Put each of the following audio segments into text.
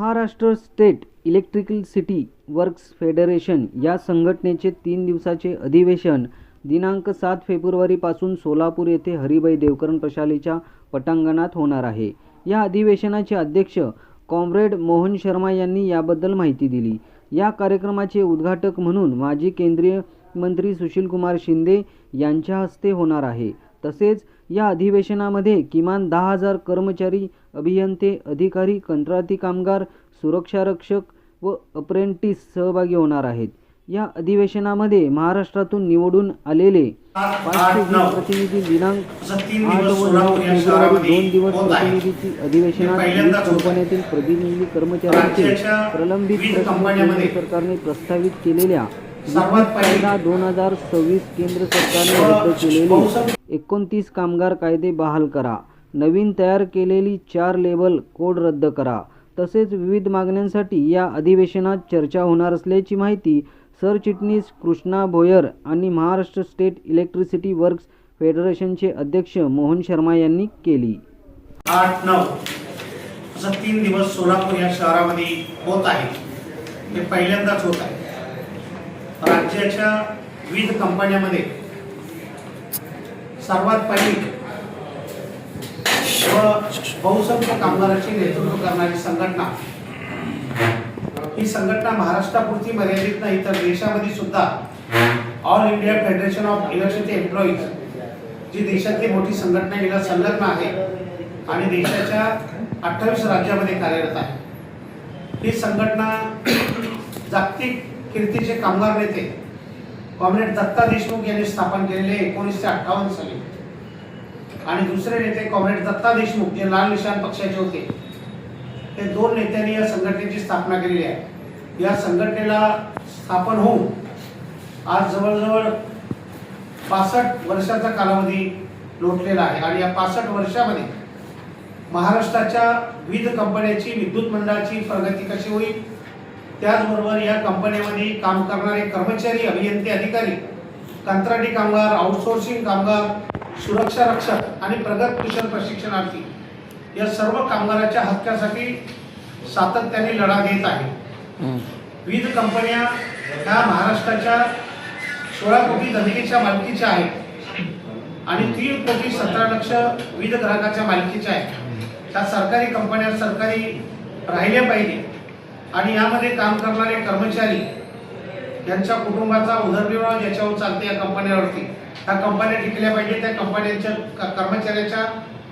Maharashtra state electrical city works federation या संघटनेचे तीन दिवसाचे अधिवेशन दिनांक सात फेब्रुवारीपासून सोलापूर येथे हरिभाई देवकरण प्रशालेच्या पटांगणात होणार आहे. या अधिवेशनाचे अध्यक्ष कॉम्रेड मोहन शर्मा यांनी याबद्दल माहिती दिली. या कार्यक्रमाचे उद्घाटक म्हणून माजी केंद्रीय मंत्री सुशीलकुमार शिंदे यांच्या हस्ते होणार आहे. तसेच या अधिवेशनामध्ये किमान दहा हजार कर्मचारी अभियंते अधिकारी कंत्राटी कामगार सुरक्षारक्षक व अप्रेंटिस सहभागी होणार आहेत या अधिवेशनामध्ये महाराष्ट्रातून निवडून आलेले प्रतिनिधी दिनांक आठ व नऊ फेब्रुवारी दोन दिवस. प्रतिनिधीची अधिवेशनात आहे. कंपन्यातील प्रतिनिधी कर्मचाऱ्यांचे प्रलंबित प्रश्न सरकारने प्रस्तावित केलेल्या कायदा दोन हजार सव्वीस केंद्र सरकारने रद्द केलेले एकोणतीस कामगार कायदे बहाल करा नवीन तयार केलेली चार लेबल कोड रद्द करा. तसेच विविध मागण्यांसाठी या अधिवेशनात चर्चा होणार असल्याची माहिती सरचिटणीस कृष्णा भोयर आणि महाराष्ट्र स्टेट इलेक्ट्रिसिटी वर्क्स फेडरेशनचे अध्यक्ष मोहन शर्मा यांनी केली. आठ नऊ. असं तीन दिवस सोलापूर या शहरामध्ये होत आहे. हे पहिल्यांदाच होत आहे. राज्याच्या विविध कंपन्यामध्ये सर्वात पहिली व बहुसंख्य कामगारांची नेतृत्व करणारी संघटना. ही संघटना महाराष्ट्रापुरती मर्यादित नाही तर देशामध्ये सुद्धा all India federation of electricity employees जी देशातली मोठी संघटना हिला संलग्न आहे आणि देशाच्या अठ्ठावीस राज्यामध्ये कार्यरत आहे. ही संघटना जागतिक कीर्तीचे कामगार नेते कॉम्रेड दत्ता देशमुख यांनी स्थापन केलेले एकोणीसशे अठ्ठावन्न साली. आणि दुसरे नेते कॉम्रेड दत्ता देशमुख जे लाल निशाण पक्षाचे होते हे दोन नेत्यांनी या संघटनेची स्थापना केलेली आहे. या संघटनेला स्थापन होऊन आज जवळजवळ पासष्ट वर्षाचा कालावधी लोटलेला आहे. आणि या पासष्ट वर्षामध्ये महाराष्ट्राच्या विविध कंपन्याची विद्युत मंडळाची प्रगती कशी होईल त्याचबरोबर या कंपन्यामध्ये काम करणारे कर्मचारी अभियंते अधिकारी कंत्राटी कामगार आउटसोर्सिंग कामगार सुरक्षा रक्षक आणि प्रगत कुशल प्रशिक्षणार्थी या सर्व कामगाराच्या हक्कासाठी सातत्याने लढा देत आहे. विविध कंपन्या ह्या महाराष्ट्राच्या सोळा कोटी जनतेच्या मालकीच्या आहेत. आणि तीन कोटी सतरा लक्ष विविध ग्राहकाच्या मालकीच्या आहेत. त्या सरकारी कंपन्या सरकारी राहिल्या पाहिजे. आणि यामध्ये काम करणारे कर्मचारी यांच्या कुटुंबाचा उदरनिर्वाह ज्याच्यावर चालते या कंपन्यावरती. त्या कंपन्या टिकल्या पाहिजे त्या कंपन्यांच्या क- कर्मचाऱ्याच्या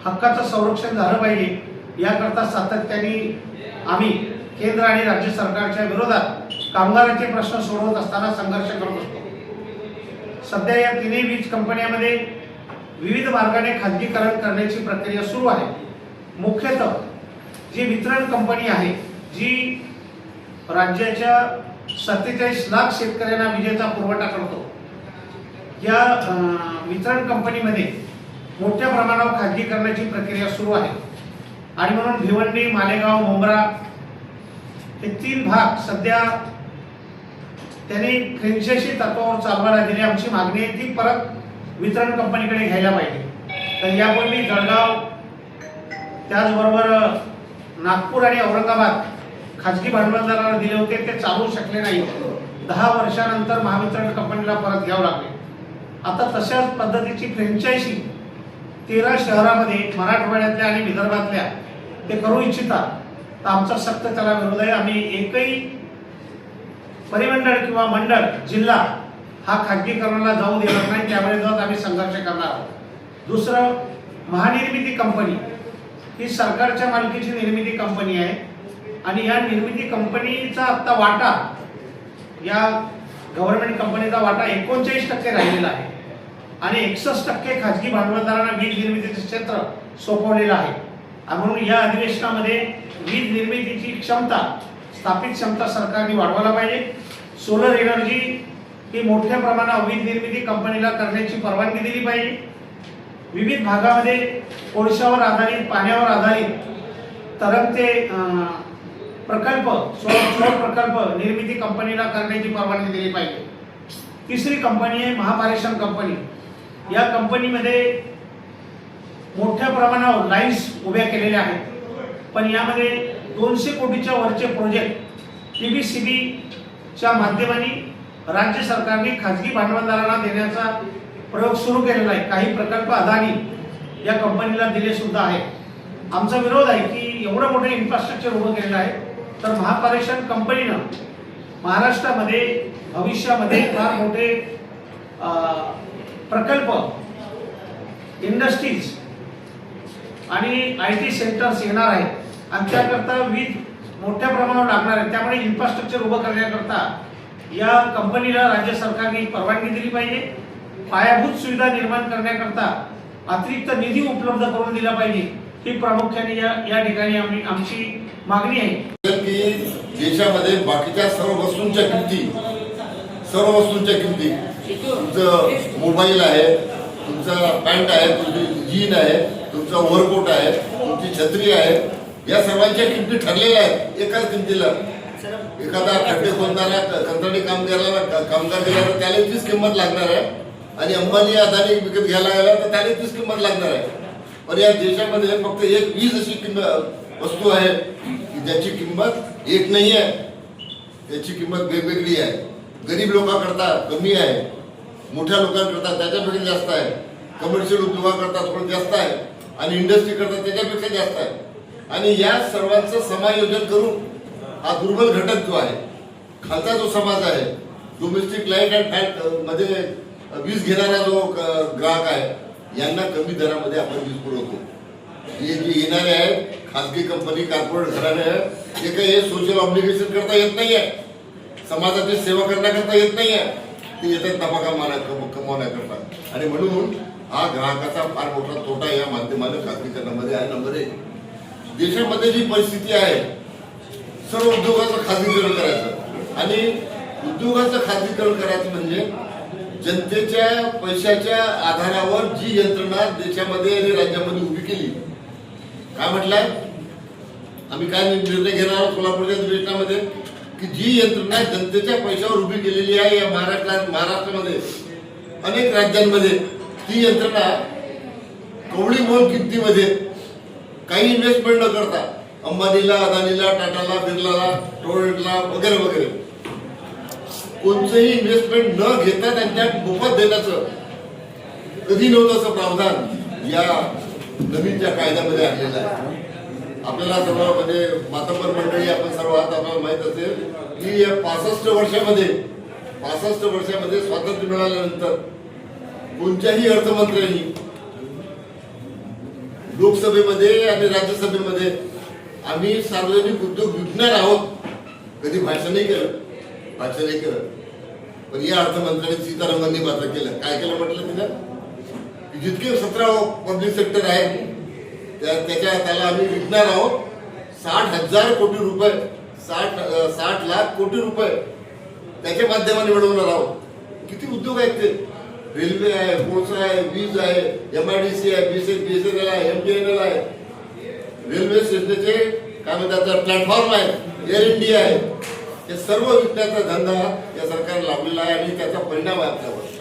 हक्काचं संरक्षण झालं पाहिजे. याकरता सातत्याने आम्ही केंद्र आणि राज्य सरकारच्या विरोधात कामगारांचे प्रश्न सोडवत असताना संघर्ष करत असतो. सध्या या तिन्ही वीज कंपन्यामध्ये विविध मार्गाने खाजगीकरण करण्याची प्रक्रिया सुरू आहे. मुख्यतः जी वितरण कंपनी आहे जी राज्याच्या सत्तेचाळीस लाख शेतकऱ्यांना विजेचा पुरवठा करतो या वितरण कंपनीमध्ये मोठ्या प्रमाणावर खाजगीकरणाची प्रक्रिया सुरू आहे. आणि म्हणून भिवंडी मालेगाव मुंब्रा हे तीन भाग सध्या त्यांनी फ्रेंचेशी तत्वावर चालवायला दिली. आमची मागणी आहे ती परत वितरण कंपनीकडे घ्यायला पाहिजे. तर यापूर्वी जळगाव त्याचबरोबर नागपूर आणि औरंगाबाद खाजगी भांडवलदाराला दिले होते. ते चालवू शकले नाही दहा वर्षानंतर महावितरण कंपनीला परत घ्यावं लागले. आता तशाच पद्धतीची फ्रेंचायझी तेरा शहरामध्ये मराठवाड्यातल्या आणि विदर्भातल्या ते करू इच्छितात. तर आमचा सक्त त्याला विरोध आहे आम्ही एकही परिमंडळ किंवा मंडळ जिल्हा हा खाजगीकरणाला जाऊ देणार नाही. त्यामुळे जात आम्ही संघर्ष करणार आहोत. दुसरं महानिर्मिती कंपनी. ही सरकारच्या मालकीची निर्मिती कंपनी आहे. आणि या निर्मिती कंपनीचा आत्ता वाटा या गव्हर्नमेंट कंपनीचा वाटा एकोणचाळीस टक्के राहिलेला आहे. आणि एकसष्ट टक्के खाजगी भांडवलदारांना वीज निर्मितीचे क्षेत्र सोपवलेलं आहे. आणि म्हणून या अधिवेशनामध्ये वीज निर्मितीची क्षमता स्थापित क्षमता सरकारने वाढवायला पाहिजे. सोलर एनर्जी ही मोठ्या प्रमाणावर वीज निर्मिती कंपनीला करण्याची परवानगी दिली पाहिजे. विविध भागामध्ये कोळशावर आधारित पाण्यावर आधारित तरंगते प्रकल्प सौर प्रकल्प निर्मिती कंपनीला करण्याची परवानगी दिली पाहिजे. तिसरी कंपनी आहे महापारेश्रम कंपनी या कंपनीमध्ये मोठ्या प्रमाणावर लाईन्स उभ्या केलेल्या आहेत. पण यामध्ये दोनशे कोटीच्या वरचे प्रोजेक्ट टी बी सी बीच्या माध्यमाने राज्य सरकारने खाजगी भांडवलदारांना देण्याचा प्रयोग सुरू केलेला आहे. काही प्रकल्प अदानी या कंपनीला दिले सुद्धा आहे आमचा विरोध आहे की एवढं मोठं इन्फ्रास्ट्रक्चर उभं केलेलं आहे. तर महापारेषण कंपनीनं महाराष्ट्रामध्ये भविष्यामध्ये फार मोठे प्रकल्प इंडस्ट्रीज आणि आय टी सेंटर्स येणार आहेत. आणि त्याकरता वीज मोठ्या प्रमाणावर लागणार आहे त्यामुळे इन्फ्रास्ट्रक्चर उभं करण्याकरता या कंपनीला राज्य सरकारने परवानगी दिली पाहिजे. पायाभूत सुविधा निर्माण करण्याकरता अतिरिक्त निधी उपलब्ध करून दिला पाहिजे. ही प्रामुख्याने या या ठिकाणी आम्ही आमची मागणी आहे. की देशामध्ये बाकीच्या सर्व वस्तूंच्या किमती सर्व वस्तूंच्या किमती तुमचं मोबाईल आहे तुमचा पॅन्ट आहे तुमची जीन आहे तुमचा ओव्हरकोट आहे तुमची छत्री आहे या सर्वांच्या किमती ठरलेल्या आहेत एकाच किमतीला. एखादा खड्डे खोदणारा कंत्राटी कामगाराला कामगार दिला तर त्याला तीच किंमत लागणार आहे. आणि अंबानी अदानी विकत घ्यायला गेला तर त्याला तीच किंमत लागणार आहे. पण या देशामध्ये फक्त एक वीज अशी किंमत वस्तू आहे की ज्याची किंमत एक नाही आहे त्याची किंमत वेगवेगळी आहे. गरीब लोकांकरता कमी आहे मोठ्या लोकांकरता त्याच्यापेक्षा जास्त आहे. कमर्शियल उद्योगाकरता थोडं जास्त आहे आणि इंडस्ट्री करता त्याच्यापेक्षा जास्त आहे. आणि या सर्वांचं समायोजन करून हा दुर्बल घटक जो आहे खालचा जो समाज आहे डोमेस्टिक लाइट अँड फॅटमध्ये वीज घेणारा जो ग्राहक आहे यांना कमी दरामध्ये आपण वीज पुरवतो. हे जे येणारे आहेत खाजगी कंपनी कॉर्पोरेट घराणे आहेत हे काही सोशल ऑब्लिगेशन करता येत नाही आहे समाजाची सेवा करण्याकरता येत नाही आहे ते येतात नफा मारा कमवण्याकरता आणि म्हणून हा ग्राहकाचा फार मोठा तोटा या माध्यमाने खाजगीकरणामध्ये आहे नंबर एक. देशामध्ये जी परिस्थिती आहे सर्व उद्योगाचं खाजगीकरण करायचं. आणि उद्योगाचं खाजगीकरण करायचं म्हणजे जनतेच्या पैशाच्या आधारावर जी यंत्रणा देशामध्ये आणि राज्यामध्ये उभी केली काय म्हटलंय? आम्ही काय निर्णय घेणार आहोत सोलापूरच्या अधिवेशनामध्ये की जी यंत्रणा जनतेच्या पैशावर उभी केलेली आहे या महाराष्ट्रात महाराष्ट्रामध्ये अनेक राज्यांमध्ये ती यंत्रणा कवडी मोल किमतीमध्ये काही इन्व्हेस्टमेंट न करता अंबानीला अदानीला टाटाला बिर्लाला टोरेंटला वगैरे वगैरे कोणतंही इन्व्हेस्टमेंट न घेता त्यांच्या मोफत देण्याचं कधी नव्हतं असं प्रावधान या नवीनच्या कायद्यामध्ये आणलेला आहे. आपल्याला सर्व म्हणजे मातंबर मंडळी आपण सर्व आहात आपल्याला माहीत असेल की या पासष्ट वर्षामध्ये पासष्ट वर्षामध्ये स्वातंत्र्य मिळाल्यानंतर कोणत्याही अर्थमंत्र्यांनी लोकसभेमध्ये आणि राज्यसभेमध्ये आम्ही सार्वजनिक उद्योग विकणार आहोत. कधी भाषणही केलं भाषणही केलं. पण या अर्थमंत्र्यांनी सीतारामांनी मात्र केलं. काय केलं म्हटलं तिला जितके सतरा पब्लिक सेक्टर आहे त्या त्याच्या त्याला आम्ही विकणार आहोत. साठ हजार कोटी रुपये साठ साठ लाख कोटी रुपये त्याच्या माध्यमाने मिळवणार आहोत. किती उद्योग आहेत ते? रेल्वे आहे कोळसा आहे वीज आहे एम आय डी सी आहे B S B S N L आहे एम टी एन एल आहे. रेल्वे स्टेशनचे काय म्हणतात प्लॅटफॉर्म आहे एअर इंडिया आहे. हे सर्व विकण्याचा धंदा या सरकारने लावलेला आहे आणि त्याचा परिणाम आहे आपल्यावर.